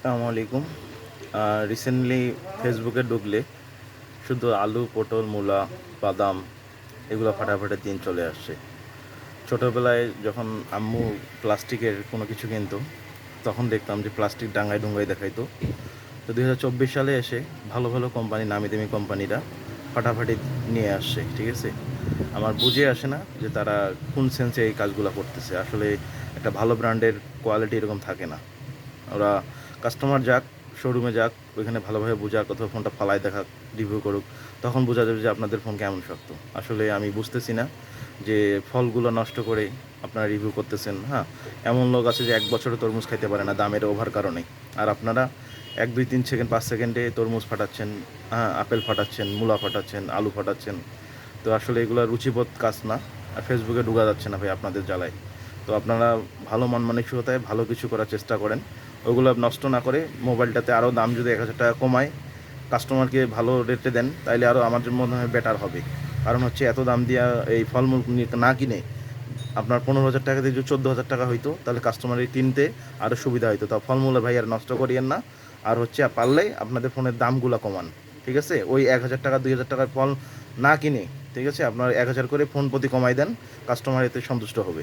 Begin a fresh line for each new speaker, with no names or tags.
আসসালামু আলাইকুম। রিসেন্টলি ফেসবুকে ঢুকলে শুধু আলু, পটল, মূলা, বাদাম এগুলো ফাটাফাটের দিন চলে আসছে। ছোটোবেলায় যখন আম্মু প্লাস্টিকের কোনো কিছু কিনতো, তখন দেখতাম যে প্লাস্টিক ডাঙ্গায় ডুঙ্গায় দেখাইতো। তো দু হাজার চব্বিশ সালে এসে ভালো ভালো কোম্পানি, নামি দামি কোম্পানিরা ফাটাফাটি নিয়ে আসছে, ঠিক আছে? আমার বুঝে আসে না যে তারা কোন সেন্সে এই কাজগুলো করতেছে। আসলে একটা ভালো ব্র্যান্ডের কোয়ালিটি এরকম থাকে না। ওরা কাস্টমার যাক, শোরুমে যাক, ওইখানে ভালোভাবে বোঝাক অথবা ফোনটা ফালায় দেখাক, রিভিউ করুক, তখন বোঝা যাবে যে আপনাদের ফোন কেমন শক্ত। আসলে আমি বুঝতেছি না যে ফলগুলো নষ্ট করে আপনারা রিভিউ করতেছেন হ্যাঁ? এমন লোক আছে যে এক বছরে তরমুজ খাইতে পারে না দামের ওভার কারণে। আর আপনারা এক, দুই, তিন সেকেন্ড, পাঁচ সেকেন্ডে তরমুজ ফাটাচ্ছেন হ্যাঁ আপেল ফাটাচ্ছেন, মূলা ফাটাচ্ছেন, আলু ফাটাচ্ছেন। তো আসলে এগুলো রুচিবোধ কাজ না। আর ফেসবুকে ঢুকা যাচ্ছে না ভাই আপনাদের জ্বালায়। তো আপনারা ভালো মান মানসিকতায় ভালো কিছু করার চেষ্টা করেন। ওগুলো নষ্ট না করে মোবাইলটাতে আরও দাম যদি এক হাজার টাকা কমায় কাস্টমারকে ভালো রেটে দেন, তাইলে আরও আমার মনে হয় বেটার হবে। কারণ হচ্ছে এত দাম দিয়া এই ফলমূল না কিনে আপনার পনেরো হাজার টাকা দিয়ে যদি চোদ্দ হাজার টাকা হইতো, তাহলে কাস্টমারের কিনতে আরও সুবিধা হইতো। তা ফলমূলে ভাই আর নষ্ট করিয়েন না। আর হচ্ছে পারলে আপনাদের ফোনের দামগুলো কমান, ঠিক আছে? ওই এক হাজার টাকা, দুই হাজার টাকার ফল না কিনে, ঠিক আছে? আপনার এক হাজার করে ফোন প্রতি কমাই দেন কাস্টমার এতে সন্তুষ্ট হবে।